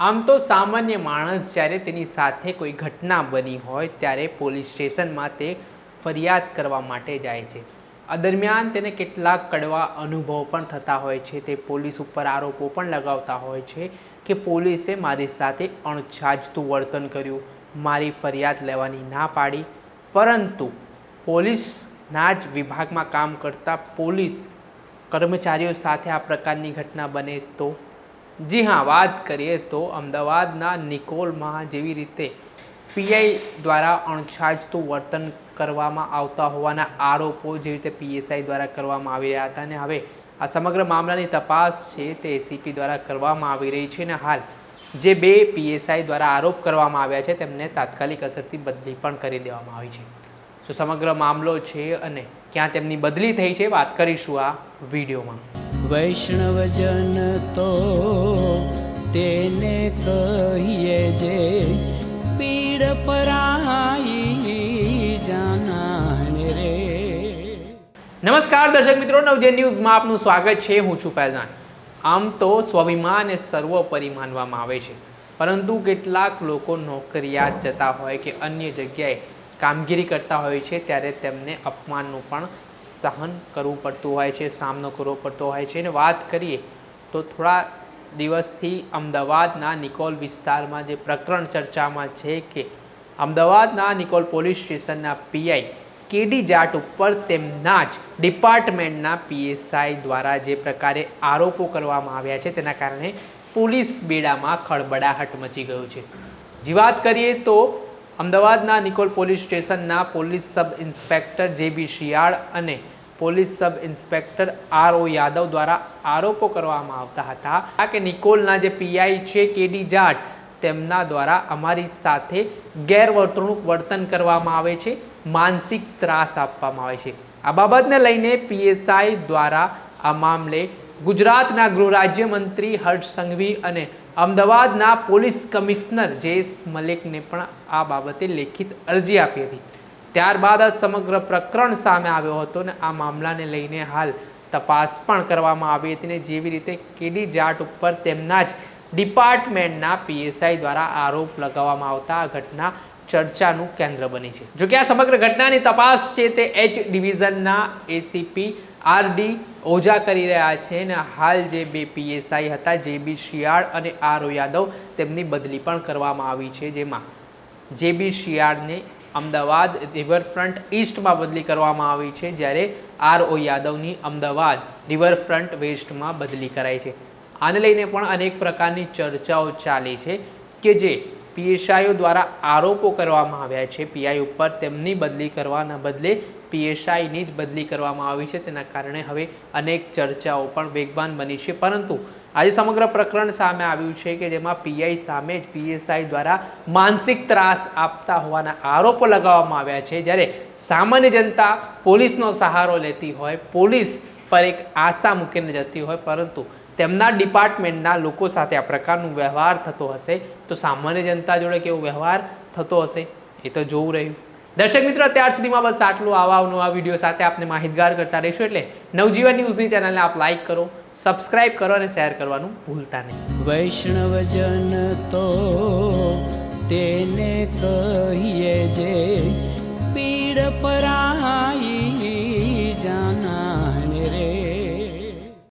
આમ તો સામાન્ય માણસ જ્યારે તેની સાથે કોઈ ઘટના બની હોય ત્યારે પોલીસ સ્ટેશનમાં તે ફરિયાદ કરવા માટે જાય છે. આ દરમિયાન તેને કેટલાક કડવા અનુભવ પણ થતા હોય છે. તે પોલીસ ઉપર આરોપો પણ લગાવતા હોય છે કે પોલીસે મારી સાથે અણછાજતું વર્તન કર્યું. મારી ફરિયાદ લેવાની ના પાડી. પરંતુ પોલીસના જ વિભાગમાં કામ કરતા પોલીસ કર્મચારીઓ સાથે આ પ્રકારની ઘટના બને તો જી હા, વાત કરીએ તો અમદાવાદના નિકોલમાં જેવી રીતે પીઆઈ દ્વારા અણછાજતું વર્તન કરવામાં આવતા હોવાના આરોપો જેવી રીતે પીએસઆઈ દ્વારા કરવામાં આવી રહ્યા હતા અને હવે આ સમગ્ર મામલાની તપાસ છે તે એસીપી દ્વારા કરવામાં આવી રહી છે અને હાલ જે બે પીએસઆઈ દ્વારા આરોપ કરવામાં આવ્યા છે તેમને તાત્કાલિક અસરથી બદલી પણ કરી દેવામાં આવી છે. તો સમગ્ર મામલો છે અને ક્યાં તેમની બદલી થઈ છે વાત કરીશું આ વિડીયોમાં. વૈષ્ણવજન તો તેને કહીએ જે પીડ પરાઈ જાનાને રે. નમસ્કાર દર્શક મિત્રો, નવજે ન્યૂઝમાં આપનું સ્વાગત છે. હું છું ફૈઝાન. આમ તો સ્વાભિમાન એ સર્વોપરી માનવામાં આવે છે. પરંતુ કેટલાક લોકો નોકરિયાત જતા હોય કે અન્ય જગ્યાએ કામગીરી કરતા હોય છે, ત્યારે તેમને અપમાનનું પણ સહન કરવું પડતું હોય છે, સામનો કરવો પડતો હોય છે. અને વાત કરીએ તો થોડા દિવસથી અમદાવાદના નિકોલ વિસ્તારમાં જે પ્રકરણ ચર્ચામાં છે કે અમદાવાદના નિકોલ પોલીસ સ્ટેશનના પીઆઈ કેડી જાટ ઉપર તેમના જ ડિપાર્ટમેન્ટના પીએસઆઈ દ્વારા જે પ્રકારે આરોપો કરવામાં આવ્યા છે, તેના કારણે પોલીસ બેડામાં ખળબડાહટ મચી ગયો છે. જે વાત કરીએ તો અમદાવાદના નિકોલ પોલીસ સ્ટેશનના police sub inspector J B Shiyal અને police sub inspector R O Yadav દ્વારા આરોપો કરવામાં આવતા હતા. આ કે નિકોલના જે પીઆઈ છે, કેડી જાટ, તેમના દ્વારા અમારી સાથે ગેરવર્તણૂક વર્તન કરવામાં આવે છે, માનસિક ત્રાસ આપવામાં આવે છે. આ બાબતને લઈને પીએસઆઈ દ્વારા આ મામલે ગુજરાતના ગૃહ રાજ્યમંત્રી હર્ષ સંઘવી અને અમદાવાદના પોલીસ કમિશનર જયેશ મલિકને પણ આ બાબતે લેખિત અરજી આપી હતી. ત્યારબાદ આ સમગ્ર પ્રકરણ સામે આવ્યો હતો ને આ મામલાને લઈને હાલ તપાસ પણ કરવામાં આવી હતી ને જેવી રીતે કેડી જાટ ઉપર તેમના જ ડિપાર્ટમેન્ટના પીએસઆઈ દ્વારા આરોપ લગાવવામાં આવતા આ ઘટના ચર્ચાનું કેન્દ્ર બની છે. જોકે આ સમગ્ર ઘટનાની તપાસ છે તે એચ ડિવિઝનના એસીપી આર ડી ઓઝા કરી રહ્યા છે અને હાલ જે બે પીએસઆઈ હતા, જે બી શિયાળ અને આર ઓ યાદવ, તેમની બદલી પણ કરવામાં આવી છે જેમાં જે બી શિયાળને અમદાવાદ રિવરફ્રન્ટ ઈસ્ટમાં બદલી કરવામાં આવી છે, જ્યારે આર ઓ યાદવની અમદાવાદ રિવરફ્રન્ટ વેસ્ટમાં બદલી કરાઈ છે. આને લઈને પણ અનેક પ્રકારની ચર્ચાઓ ચાલી છે કે જે પીએસઆઈઓ દ્વારા આરોપો કરવામાં આવ્યા છે. પીઆઈ ઉપર તેમની બદલી કરવાના બદલે પીએસઆઈની જ બદલી કરવામાં આવી છે. તેના કારણે હવે અનેક ચર્ચાઓ પણ વેગવાન બની છે. પરંતુ આજે સમગ્ર પ્રકરણ સામે આવ્યું છે કે જેમાં પીઆઈ સામે જ પીએસઆઈ દ્વારા માનસિક ત્રાસ આપતા હોવાના આરોપો લગાવવામાં આવ્યા છે. જ્યારે સામાન્ય જનતા પોલીસનો સહારો લેતી હોય, પોલીસ પર એક આશા મૂકીને જતી હોય, પરંતુ તેમના ડિપાર્ટમેન્ટના લોકો સાથે આ પ્રકારનો વ્યવહાર થતો હશે તો સામાન્ય જનતા જોડે કેવો વ્યવહાર થતો હશે એ તો જોવું રહ્યું. દર્શક મિત્રો, અત્યાર સુધીમાં બસ આટલું. આવા નવા વીડિયો સાથે આપને માહિતગાર કરતા રહીશું એટલે નવજીવન ન્યૂઝની ચેનલને આપ લાઇક કરો, સબસ્ક્રાઇબ કરો અને શેર કરવાનું ભૂલતા નહીં. વૈષ્ણવજન તો તેને કહીએ જે પીડ પરાઈ